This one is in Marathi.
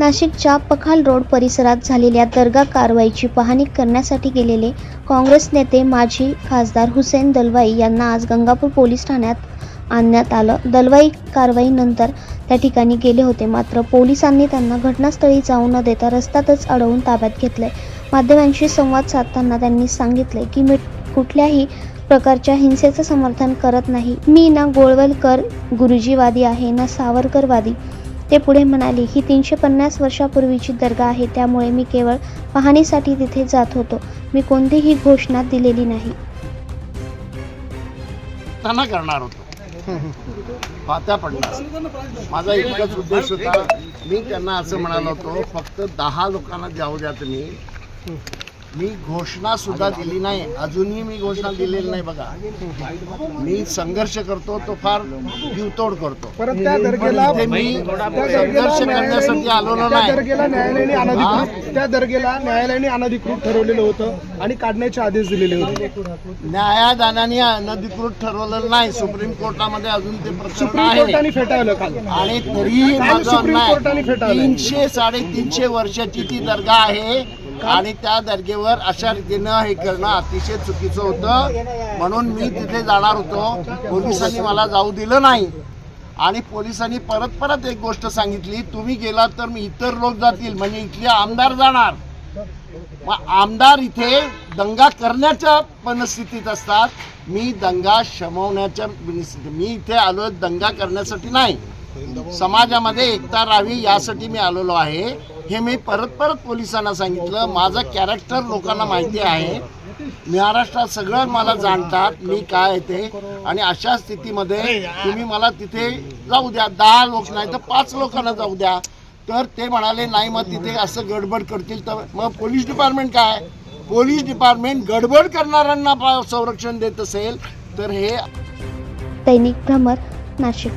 नाशिकच्या पखाल रोड परिसरात झालेल्या दर्गा कारवाईची पाहणी करण्यासाठी गेलेले काँग्रेस नेते माजी खासदार हुसेन दलवाई यांना आज गंगापूर पोलीस ठाण्यात आणण्यात आलं. दलवाई कारवाईनंतर त्या ठिकाणी गेले होते. मात्र पोलिसांनी त्यांना घटनास्थळी जाऊ न देता रस्त्यातच अडवून ताब्यात घेतले माध्यमांशी संवाद साधताना त्यांनी सांगितले की मी कुठल्याही प्रकारच्या हिंसेचं समर्थन करत नाही. मी ना गोळवलकर गुरुजीवादी आहे ना सावरकरवादी. ते पुढे म्हणाले ही तीनशे पन्नास वर्षापूर्वीची दर्गा आहे त्यामुळे मी केवळ पाहणीसाठी तिथे जात होतो. मी कोणतीही घोषणा दिलेली नाही. करणार होतो. पात्या पडणार माझा एकच उद्देश होता मी त्यांना असं म्हणालो होतो फक्त दहा लोकांना जाऊ द्या तुम्ही. मी घोषणा सुद्धा दिली नाही. अजूनही मी घोषणा दिलेली नाही बघा. मी संघर्ष करतो तो फार जीवतोड करतो. परत त्या दर्गेला मी संघर्ष करण्यासाठी आलो त्या नाही. दर्गेला न्यायालयाने अनधिकृत त्या दर्गेला न्यायालयाने अनधिकृत ठरवलेलं होतं आणि काढण्याचे आदेश दिलेले होते. न्यायादानाने अनधिकृत ठरवलेलं नाही. सुप्रीम कोर्टामध्ये अजून ते प्रकरण सुप्रीम आहे. कोर्टाने फेटाळलं काल. आणि तरीही माझं. तीनशे साडेतीनशे वर्षाची ती दर्गा आहे. आणि त्या दर्गेवर अशा रीतीनं हे करणं अतिशय चुकीचं होतं. म्हणून मी तिथे जाणार होतो. पोलिसांनी मला जाऊ दिलं नाही. आणि पोलिसांनी परत परत एक गोष्ट सांगितली. तुम्ही गेलात तर मी इतर लोक जातील. म्हणजे इथले आमदार जाणार. मग आमदार इथे दंगा करण्याच्या मनस्थितीत असतात. मी दंगा शमवण्याच्या मनस्थितीत मी इथे आलो दंगा करण्यासाठी नाही. समाजामध्ये एकता राहावी यासाठी मी आलेलो आहे. हे मी परत परत पोलिसांना सांगितलं. माझं कॅरेक्टर लोकांना माहिती आहे. महाराष्ट्रात सगळं मला जाणतात. मी काय येते ते. आणि अशा स्थितीमध्ये तुम्ही मला तिथे जाऊ द्या. दहा लोक नाही तर पाच लोकांना जाऊ द्या. तर ते म्हणाले नाही मग तिथे असं गडबड करतील तर मग पोलीस डिपार्टमेंट काय पोलीस डिपार्टमेंट गडबड करणाऱ्यांना पा- संरक्षण देत असेल तर हे दैनिक भ्रमर नाशिक.